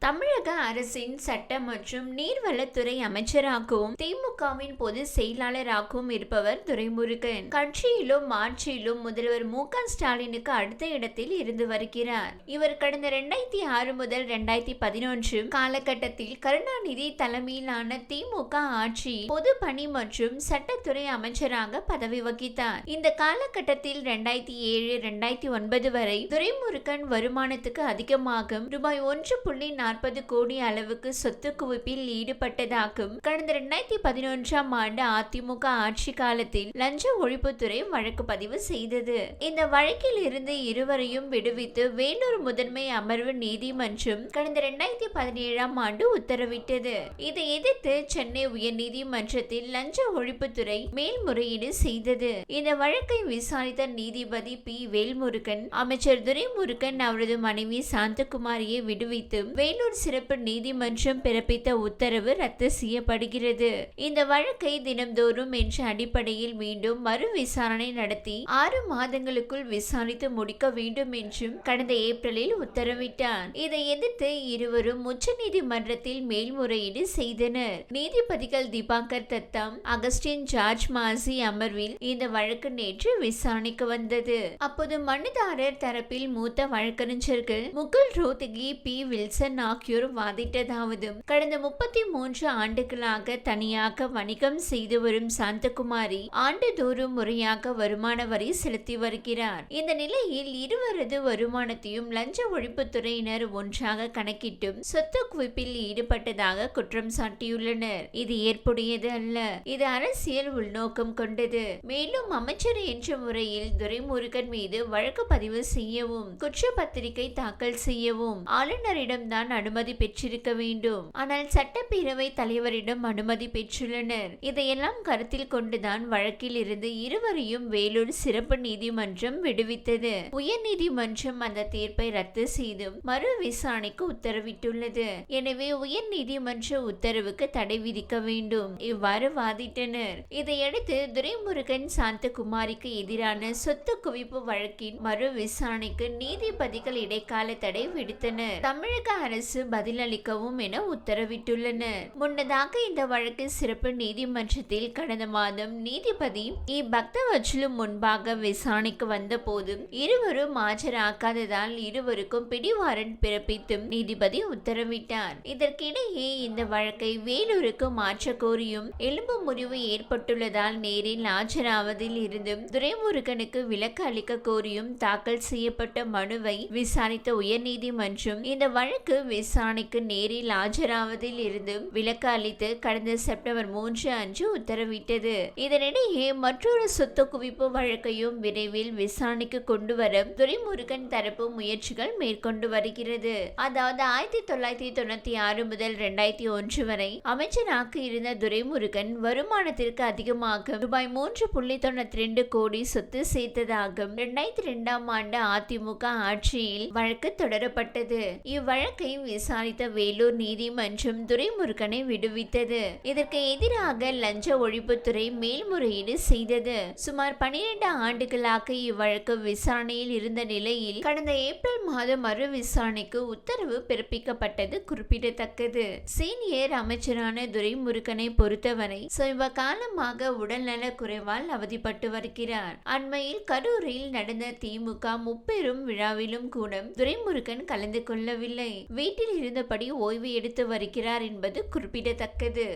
தமிழக அரசின் சட்ட மற்றும் நீர்வளத்துறை அமைச்சராகவும் திமுகவின் பொது செயலாளராகவும் இருப்பவர் துரைமுருகன். கட்சியிலும் ஆட்சியிலும் முதல்வர் மு. க. ஸ்டாலினுக்கு அடுத்த இடத்தில் இருந்து வருகிறார். இவர் கடந்த இரண்டாயிரத்தி ஆறு முதல் இரண்டாயிரத்தி பதினொன்று காலகட்டத்தில் கருணாநிதி தலைமையிலான திமுக ஆட்சி பொது பணி மற்றும் சட்டத்துறை அமைச்சராக பதவி வகித்தார். இந்த காலகட்டத்தில் இரண்டாயிரத்தி ஏழு இரண்டாயிரத்தி ஒன்பது வரை துரைமுருகன் வருமானத்துக்கு அதிகமாக ரூபாய் ஒன்று புள்ளி நாற்பது கோடி அளவுக்கு சொத்து குவிப்பில் ஈடுபட்டதாகவும் கடந்த இரண்டாயிரத்தி பதினொன்றாம் ஆண்டு அதிமுக ஆட்சி காலத்தில் லஞ்ச ஒழிப்புத்துறை வழக்கு பதிவு செய்தது. இந்த வழக்கில் இருந்து இருவரையும் விடுவித்து வேலூர் முதன்மை அமர்வு நீதிமன்றம் கடந்த இரண்டாயிரத்தி பதினேழாம் ஆண்டு உத்தரவிட்டது. இதை எதிர்த்து சென்னை உயர்நீதிமன்றத்தில் லஞ்ச ஒழிப்புத்துறை மேல்முறையீடு செய்தது. இந்த வழக்கை விசாரித்த நீதிபதி பி வேல்முருகன் அமைச்சர் துரைமுருகன் அவரது மனைவி சாந்தகுமாரியை விடுவித்து வேலூர் சிறப்பு நீதிமன்றம் பிறப்பித்த உத்தரவு ரத்து செய்யப்படுகிறது. இந்த வழக்கை தினம்தோறும் என்ற அடிப்படையில் மீண்டும் மறு விசாரணை நடத்தி ஆறு மாதங்களுக்குள் விசாரித்து முடிக்க வேண்டும் என்றும் கடந்த ஏப்ரலில் உத்தரவிட்டார். இதை எதிர்த்து இருவரும் உச்ச நீதிமன்றத்தில் மேல்முறையீடு செய்தனர். நீதிபதிகள் திபாகர் தத்தம் அகஸ்டின் ஜார்ஜ் மாசி அமர்வில் இந்த வழக்கு நேற்று விசாரணைக்கு வந்தது. அப்போது மனுதாரர் தரப்பில் மூத்த வழக்கறிஞர்கள் முகுல் ரோத்தகி பி வில்சன் ஆகியோரும் வாதிட்டதாவது. கடந்த முப்பத்தி மூன்று ஆண்டுகளாக தனியாக வணிகம் செய்து வரும் சாந்தகுமாரி ஆண்டுதோறும் முறையாக வருமான வரி செலுத்தி வருகிறார். இந்த நிலையில் இருவரது வருமானத்தையும் லஞ்ச ஒழிப்புத்துறையினர் ஒன்றாக கணக்கிட்டும் சொத்து குவிப்பில் ஈடுபட்டதாக குற்றம் சாட்டியுள்ளனர். இது ஏற்புடையது அல்ல. இது அரசியல் உள்நோக்கம் கொண்டது. மேலும் அமைச்சர் என்ற முறையில் துரைமுருகன் மீது வழக்கு பதிவு செய்யவும் குற்றப்பத்திரிகை தாக்கல் செய்யவும் ஆளுநரிடம்தான் அனுமதி பெற்றிருக்க வேண்டும். ஆனால் சட்டப்பேரவை தலைவரிடம் அனுமதி பெற்றுள்ளனர். இதையெல்லாம் கருத்தில் கொண்டுதான் வழக்கில் இருந்து இருவரையும் வேலூர் சிறப்பு நீதிமன்றம் விடுவித்தது. உயர் நீதிமன்றம் அந்த தீர்ப்பை ரத்து செய்து மறு விசாரணைக்கு உத்தரவிட்டுள்ளது. எனவே உயர் நீதிமன்ற உத்தரவுக்கு தடை விதிக்க வேண்டும். இவ்வாறு வாதிட்டனர். இதையடுத்து துரைமுருகன் சாந்தகுமாரிக்கு எதிரான சொத்து குவிப்பு வழக்கின் மறு விசாரணைக்கு நீதிபதிகள் இடைக்கால தடை விடுத்தனர் தமிழக அரசு பதிலளிக்கவும் என உத்தரவிட்டுள்ளனர் முன்னதாக இந்த வழக்கு சிறப்பு நீதிமன்றத்தில் கடந்த மாதம் நீதிபதி இ. பக்தவச்சலு முன்பாக விசாரணைக்கு வந்த போதும் இருவரும் ஆஜராக்காததால் இருவருக்கும் பிடிவாரண்ட் பிறப்பித்தும் நீதிபதி உத்தரவிட்டார். இதற்கிடையே இந்த வழக்கை வேலூருக்கு மாற்ற கோரியும் எலும்பு முறிவு ஏற்பட்டுள்ளதால் நேரில் ஆஜராவதில் இருந்தும் துரைமுருகனுக்கு விலக்கு அளிக்க கோரியும் தாக்கல் செய்யப்பட்ட மனுவை விசாரித்த உயர்நீதிமன்றம் இந்த வழக்கு விசாரணைக்கு நேரில் ஆஜராவதில் இருந்தும் விலக்கு அளித்து கடந்த செப்டம்பர் மூன்று அன்று உத்தரவிட்டது. இதனிடையே மற்றொரு சொத்து குவிப்பு வழக்கையும் விரைவில் விசாரணைக்கு கொண்டு வர துரைமுருகன் தரப்பு முயற்சிகள் மேற்கொண்டு வருகிறது. அதாவது ஆயிரத்தி தொள்ளாயிரத்தி தொண்ணூத்தி ஆறு முதல் இரண்டாயிரத்தி ஒன்று வரை அமைச்சராக இருந்த துரைமுருகன் வருமானத்திற்கு அதிகமாக ரூபாய் மூன்று புள்ளி தொண்ணூத்தி ரெண்டு கோடி சொத்து சேர்த்ததாக இரண்டாயிரத்தி இரண்டாம் ஆண்டு அதிமுக ஆட்சியில் வழக்கு தொடரப்பட்டது. இவ்வழக்கை விசாரித்த வேலூர் நீதிமன்றம் துரைமுருகனை விடுவித்தது. இதற்கு எதிராக லஞ்ச ஒழிப்புத்துறை மேல்முறையீடு செய்தது. சுமார் பனிரெண்டு ஆண்டுகளாக இவ்வழக்கு விசாரணையில் இருந்த நிலையில் கடந்த ஏப்ரல் மாதம் மறு விசாரணைக்கு உத்தரவு பிறப்பிக்கப்பட்டது குறிப்பிடத்தக்கது. சீனியர் அமைச்சரான துரைமுருகனை பொறுத்தவரை சமீப காலமாக உடல்நல குறைவால் அவதிப்பட்டு வருகிறார். அண்மையில் கரூரில் நடந்த திமுக முப்பெரும் விழாவிலும் கூட துரைமுருகன் கலந்து கொள்ளவில்லை. வீட்டில் இருந்தபடி ஓய்வு எடுத்து வருகிறார் என்பது குறிப்பிடத்தக்கது.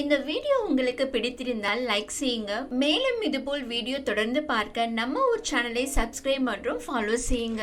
இந்த வீடியோ உங்களுக்கு பிடித்திருந்தால் லைக் செய்யுங்க. மேலும் இதுபோல் வீடியோ தொடர்ந்து பார்க்க நம்ம ஊர் சேனலை சப்ஸ்கிரைப் மற்றும் ஃபாலோ செய்யுங்க.